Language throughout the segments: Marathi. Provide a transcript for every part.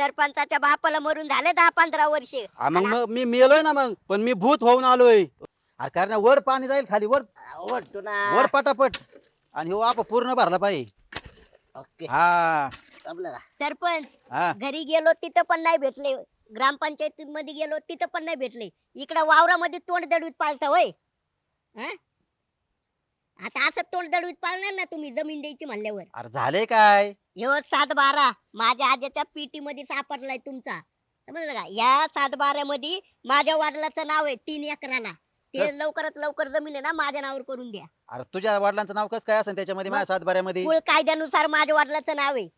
सरपंचाच्या बापाला मरून झाले दहा पंधरा वर्षे. हा, मग मग मी मेलोय ना मग पण मी भूत होऊन आलोय. अरे कारण वर पाणी जाईल खाली वर ना. वर पटापट. आणि हो आप पूर्ण भरला पाहिजे. ओके. हा. जमलं का? सरपंच हा. घरी गेलो तिथं पण नाही भेटले. ग्रामपंचायती मध्ये गेलो तिथं पण नाही भेटले. इकडं वावरामध्ये तोंड दडवीत पाळता होय. हं? आता असं तोंड दडवीत पाळणार ना तुम्ही जमीन द्यायची म्हणल्यावर. अरे झाले काय? ह्यो सात बारा माझ्या आज्याच्या पेटी मध्ये सापडलाय तुमचा. समजलं का? या सात बाऱ्यामध्ये माझ्या वडिलाचं नाव आहे तीन एकराला ते? लवकरात लवकर जमीन आहे ना माझ्या नावावर करून द्या. अरे तुझ्या वडिलांचं नाव कसं काय असेल त्याच्यामध्ये माझ्या सातबाऱ्यामध्ये? कुळ कायद्यानुसार माझ्या वडिलाचं नाव आहे.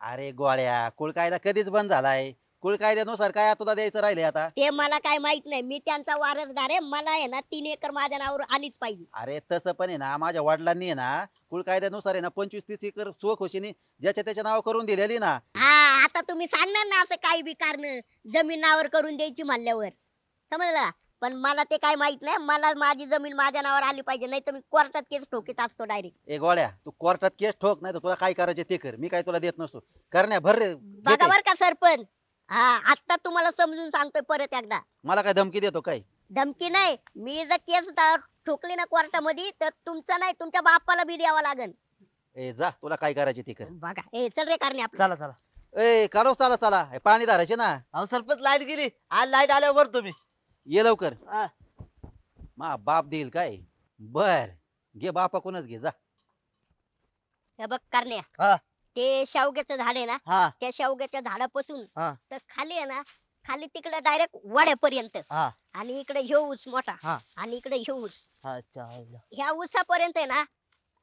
अरे गोळ्या. कुळ कायदा कधीच बंद झालाय. कुळ कायद्यानुसार काय तुला द्यायचं राहिले आता? ते मला काय माहीत नाही. मी त्यांचा वारसदार आहे. मला आहे ना तीन एकर माझ्या नावावर आलीच पाहिजे. अरे तसं पण आहे ना. माझ्या वडिलांनी आहे ना कुळ कायद्यानुसार आहे ना पंचवीस तीस एकर चोखोशीने ज्याच्या त्याच्या नाव करून दिलेली ना. हा आता तुम्ही सांगणार ना असं काही बी कारण. जमीन नावावर करून द्यायची म्हणल्यावर. समजलं? पण मला ते काय माहीत नाही. मला माझी जमीन माझ्या नावावर आली पाहिजे. नाही तर मी कोर्टात केस ठोकीत असतो डायरेक्ट ए गोळ्या तू कोर्टात केस ठोक नाही तर तुला काय करायचे ते कर. मी काय तुला देत नसतो. करण्या भर रे, बघा. बर का सरपंच. हा आता तुम्हाला समजून सांगतोय परत एकदा. मला काय धमकी देतो काय? धमकी नाही. मी जर केस दा- ठोकली ना कोर्टामध्ये तर तुमचा नाही तुमच्या बापाला बी द्यावा लागेल. ए जा तुला काय करायचे ते कर. बघा ए चल रे करणे आपलं. चला चला. ए काढो चला चला. हे पाणी धारायचे ना. अहो सरपंच लाइट गेली. आज लाइट आल्यावर भरतो मी ये लवकर. हा. मा बाप देईल काय? बर. घे बापा कोणच घे जा. हे बघ करण्या. हा. ते शेवग्याचं झाड आहे ना हा त्या शेवग्याच्या झाडापासून हा. तर खाली आहे ना खाली तिकडे डायरेक्ट वड्यापर्यंत हा आणि इकडे ह्यो ऊस मोठा हा. आणि इकडे ह्यो ऊस अच्छा आईला. ह्या ऊसापर्यंत आहे ना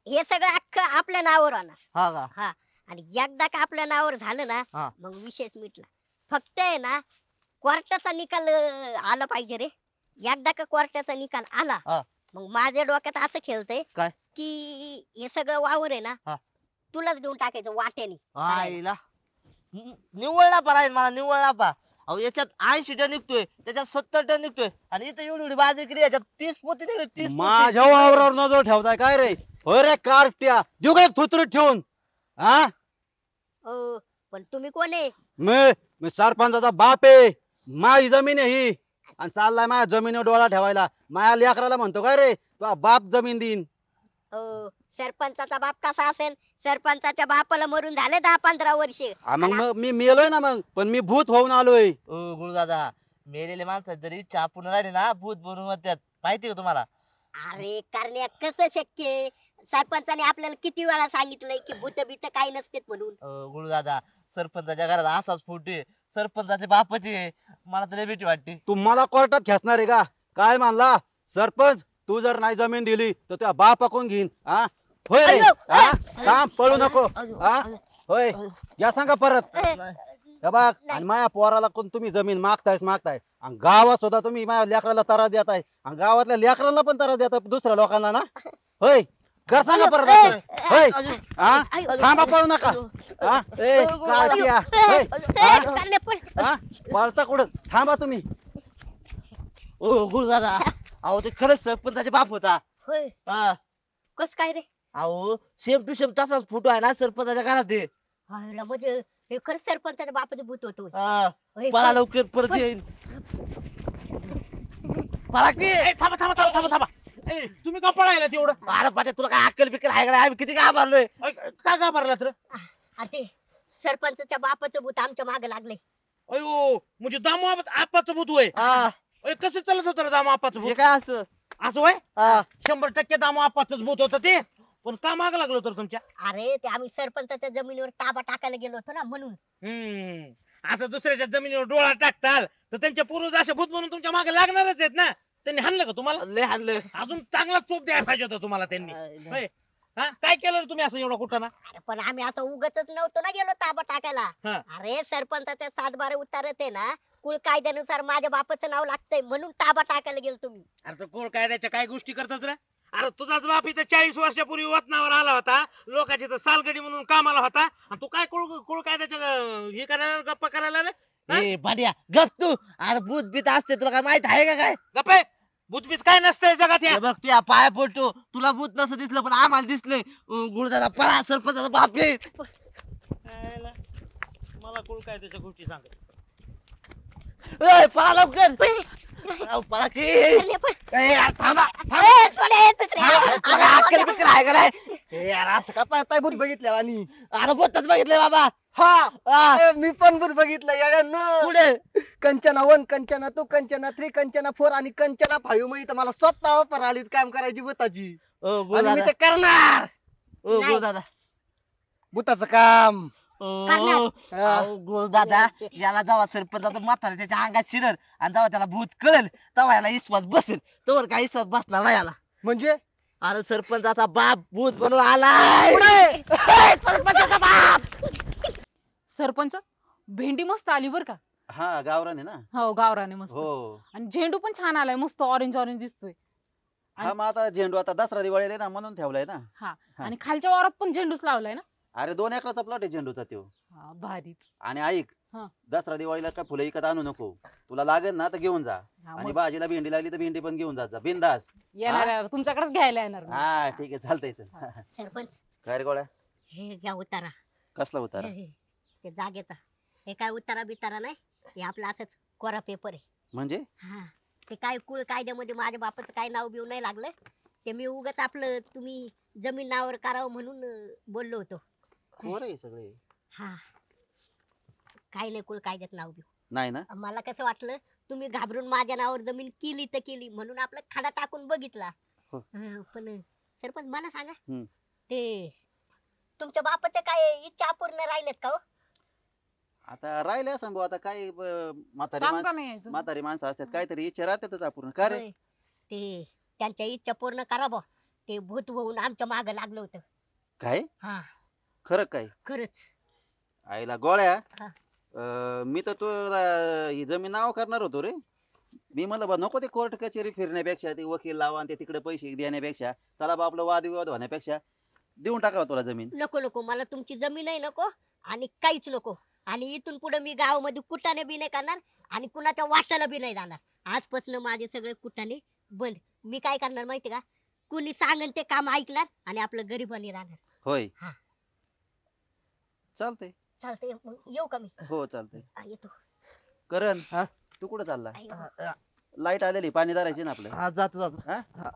हे सगळं अख्खं आपल्या नावावर होणार हा का हा आणि एकदा का आपल्या नावावर झालं ना हा. मग विषयच मिटला फक्त आहे ना कोर्टाचा निकाल अं, आला पाहिजे रे एकदा का कोर्टाचा निकाल आला हा. मग माझ्या डोक्यात असं खेळतंय काय? की हे सगळं वावर आहे ना हा. तुलाच देऊन टाकायचं वाट्याने. आईला. नि- निव्वळ नापा राहील मला निव्वळ नापा. अहो याच्यात ऐंशी टन निघतोय त्याच्यात सत्तर टन निघतोय आणि इथं एवढी एवढी बाजरी केली याच्यात तीस पोती निघली तीस पोती. माझ्या वावरावर नजर ठेवताय काय रे? होय रे कार्ट्या. देऊ काय थुतरीत ठेवून? हा अं, पण तुम्ही कोण आहे? मी मी सरपंचाचा बाप आहे. माझी जमीन आहे ही. आणि चाललाय माझ्या जमिनीवर डोळा ठेवायला. माझ्या लेकराला म्हणतो काय रे तुझा बाप जमीन देईन. अं, सरपंचाचा बाप कसा असेल? सरपंचाच्या बापाला मरून झाले दहा पंधरा वर्षे. हा, मग मग मी मेलोय ना मग पण मी भूत होऊन आलोय. ओ गुरुदादा मेलेले माणसं जरी चहा पुन्हा राहिले ना भूत बनवून म्हणतात माहिती का तुम्हाला? अरे करण्या कसं शक्य आहे? सरपंचाने आपल्याला किती वेळा सांगितलंय की भूत बीत काही नसतेत म्हणून? गुरुदादा सरपंचाच्या घरात असाच फोटो आहे. सरपंचाचे बापाची आहे. मला तर लय भीती वाटते. तू मला कोर्टात खेचणार आहे का? काय मानला? सरपंच तू जर नाही जमीन दिली तर तुझ्या बाप कोण घेईन हा? होय रे. हा काम पळू नको. हा होय. या सांगा परत. हे बघ. आणि माझ्या पोराला कोण तुम्ही जमीन मागतायस मागताय? आणि गावात सुद्धा तुम्ही माझ्या लेकराला त्रास देताय. आणि गावातल्या लेकरांना पण त्रास देताय दुसऱ्या लोकांना ना? होय. कर सांगा परत. होय. हा थांबा पळू नका. हा ए. चालत्या. होय. हा? हा पळता कुठं? थांबा तुम्ही. ओ गुरुदादा. अहो ते खरंच सरपंचाचे बाप होता. होय. हा. कस काय रे? अहो सेम टू सेम तसाच फोटो आहे ना सरपंचाच्या घरात आहे. हायला म्हणजे हे खरंच सरपंचाच्या बापाचे भूत होतो हा, होय, पळा लवकर परत येईन. पळा की. ए, थांबा थांबा थांबा थांबा थांबा. ए, तुम्ही का पळायला तेवढं? अरे पाट्या तुला काय अक्कल बिक्कल आहे का नाही? आम्ही किती काय मारलोय अय, का का भरला तर आ, ते सरपंचाच्या बापाचं भूत आमच्या मागे लागले अयो म्हणजे दामू आप- आपाचं भूत होय. हा, अय, कसं चालत होतं रे दामू आपाचं हे भूत? काय असं? असं होय? हा, शंभर टक्के दामू आपाचंच भूत होतं ते. पण का माग लागलो तर तुमच्या? अरे ते आम्ही सरपंचाच्या जमिनीवर ताबा टाकायला गेलो होतो ना म्हणून. हम्म. असं दुसऱ्याच्या जमिनीवर डोळा टाकताल तर त्यांच्या पूर्वज असे भूत म्हणून तुमच्या मागे लागणारच आहेत ना. त्यांनी हाणलं का तुम्हाला? लय हाणलं. अजून चांगला चोप द्यायला पाहिजे होता तुम्हाला त्यांनी. होय. हा? काय केलं रे तुम्ही असं एवढा कुठं ना? अरे पण आम्ही असं उगच नव्हतो ना गेलो ताबा टाकायला. हा. अरे सरपंचाच्या सात बारे उतारत आहे ना कुळ कायद्यानुसार माझ्या बापाचं नाव लागतंय म्हणून ताबा टाकायला गेलो तुम्ही. अरे तो कोण कायद्याच्या काय गोष्टी करतात रे? अरे तुझाच बाप इथं चाळीस वर्षापूर्वी वतनावर आला होता. लोकांची तर सालगडी म्हणून कामाला होता. आणि तू काय कुळ कुळ कायद्याच्या अं, हे करायला गप्पा करायला रे हा? ए भांड्या गप तू. अरे भूत बीत असते तुला काय माहीत आहे का काय? गप्पे! भूतबीत काय नसतंय जगात या. हे बघ तुया पाया पडतो. तुला भूत नसं दिसलं पण आम्हाला दिसलंय. गुरुदादा पळा सरपंचाचा बाप आहे. मला कुळ काय त्याच्या गोष्टी सांग. पळा लवकर. अहो, पळा की. ए, थांबा. अक्कल सोन्या. बिक्कल आहे का नाही ए यार असं का पाय पाय भूत बघितलं आणि अरे बोतच बघितलंय बाबा. हा मी पण भूत बघितलं येड्यानं. पुढे Kanchana one Kanchana two Kanchana three Kanchana four आणि कंचना फाईव्ह. मध्ये तर मला स्वतः ऑफर आली काम करायची भूताची. ओ गुरु आणि मी दादा. ते करणार. ओ. गुरु दादा. भूताचं काम. करणार. हा. अहो, दादा याला जेव्हा सरपंचाचं म्हातारा त्याच्या अंगात शिरल आणि जेव्हा त्याला भूत कळेल तेव्हा याला विश्वास बसेल. तोवर काय विश्वास बसणार नाही याला. म्हणजे? अरे सरपंचाचा बाप भूत बनून आलाय. पुढे सरपंचाचा बाप. सरपंच भेंडी मस्त आली बर का? हा गावरान आहे ना? हो गावराने मस्त. हो. आणि झेंडू पण छान आलाय मस्त ऑरेंज ऑरेंज दिसतोय. हा मग आता झेंडू आता दसरा दिवाळीला आहे ना म्हणून ठेवलाय ना. हा. आणि खालच्या वावरात पण झेंडूच लावलाय ना? अरे दोन एकराचा प्लॉट आहे झेंडूचा त्यो. हा भारीच. आणि ऐक हा. दसरा दिवाळीला काय फुलं विकत आणू नको. तुला लागेल ना तर घेऊन जा. हा, आणि मग भाजीला भेंडी लागली तर भेंडी पण घेऊन जात जा. बिंदास. येणार. तुमच्याकडेच घ्यायला येणार मी. हा ठीक आहे चालतंय चल. सरपंच. काय रे गोळ्या? हे घ्या उतारा. कसला उतारा? हे, हे, ते जागेचा. हे काय उतारा बितारा नाही हे आपला असंच कोरा पेपर आहे. म्हणजे? हा ते काय कुळ कायद्यामध्ये माझ्या बापाचं काय नाव बिव नाही लागलं? ते मी उगाच आपलं तुम्ही जमीन नावावर करावं म्हणून अं, बोललो होतो. कोर आहे सगळे? हा. काय नाही कुळ कायद्यात नाव बिव नाही ना? मला कसं वाटलं तुम्ही घाबरून माझ्या नावावर जमीन केली तर केली म्हणून आपला खडा टाकून बघितला. हो. हा, पण सरपंच मला सांगा. हम्म. ते तुमच्या बापाच्या काय इच्छा अपूर्ण राहिल्यात का हो? आता राहिले असं भाऊ आता काय ब- म्हातारी माणसं. म्हातारी माणसं असतात काहीतरी इच्छा राहतातच आपण का रे? होय. ते त्यांच्या इच्छा पूर्ण करा बा ते भूत होऊन आमच्या माग लागलं होतं. काय? हा. खरं काय? खरंच. आईला गोळ्या. हा. अं, मी तर तुला ही जमीन नाव करणार होतो रे. मी म्हणलं बा नको ते कोर्ट कचेरी फिरण्यापेक्षा ते वकील लावा आणि ते तिकडे पैसे देण्यापेक्षा चला बा आपलं वादविवाद होण्यापेक्षा देऊन टाकावं तुला जमीन. नको नको मला तुमची जमीनही नको आणि काहीच नको. आणि इथून पुढे मी गावामध्ये कुटाने बी नाही करणार आणि कुणाच्या वाटाला बी नाही जाणार. आजपासून माझे सगळे कुटाने बंद. मी काय करणार माहिती का? कुणी सांगन ते काम ऐकणार आणि आपलं गरिबांनी राहणार. होय. हा. चालतंय. चालतंय मग येऊ का मी? हो चालतंय. हा, येतो. करण हा? तू कुठं चालला? आई, लाइट आलेली पाणी धरायची ना आपलं. हा जातो जातो. हा?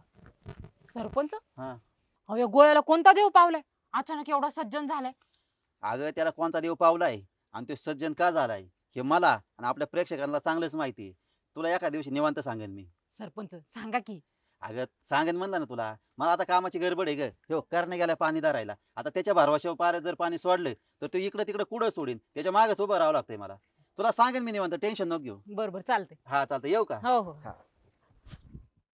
सरपंच? हा. अहो या गोळ्याला कोणता देव पावलाय? अचानक एवढा सज्जन झालाय. अगं त्याला कोणता देव पावलाय? आणि तो सज्जन का झालाय? हे मला आणि आपल्या प्रेक्षकांना चांगलंच माहिती आहे. तुला एका दिवशी निवांत सांगेन मी. सरपंच सांगा की. अगं सांगेन म्हणलं ना तुला मला आता कामाची गडबड आहे ग. हो करणे गेला पाणी धरायला. आता त्याच्या भरवशावर पाऱ्यात जर पाणी सोडलं तर तो इकडे तिकडे कुठं सोडीन. त्याच्या मागेच उभं राहावं लागतंय मला. तुला सांगेन मी निवांत टेन्शन नको घेऊ. बर बर चालतंय. हा चालतं येऊ का? हो हो. हा.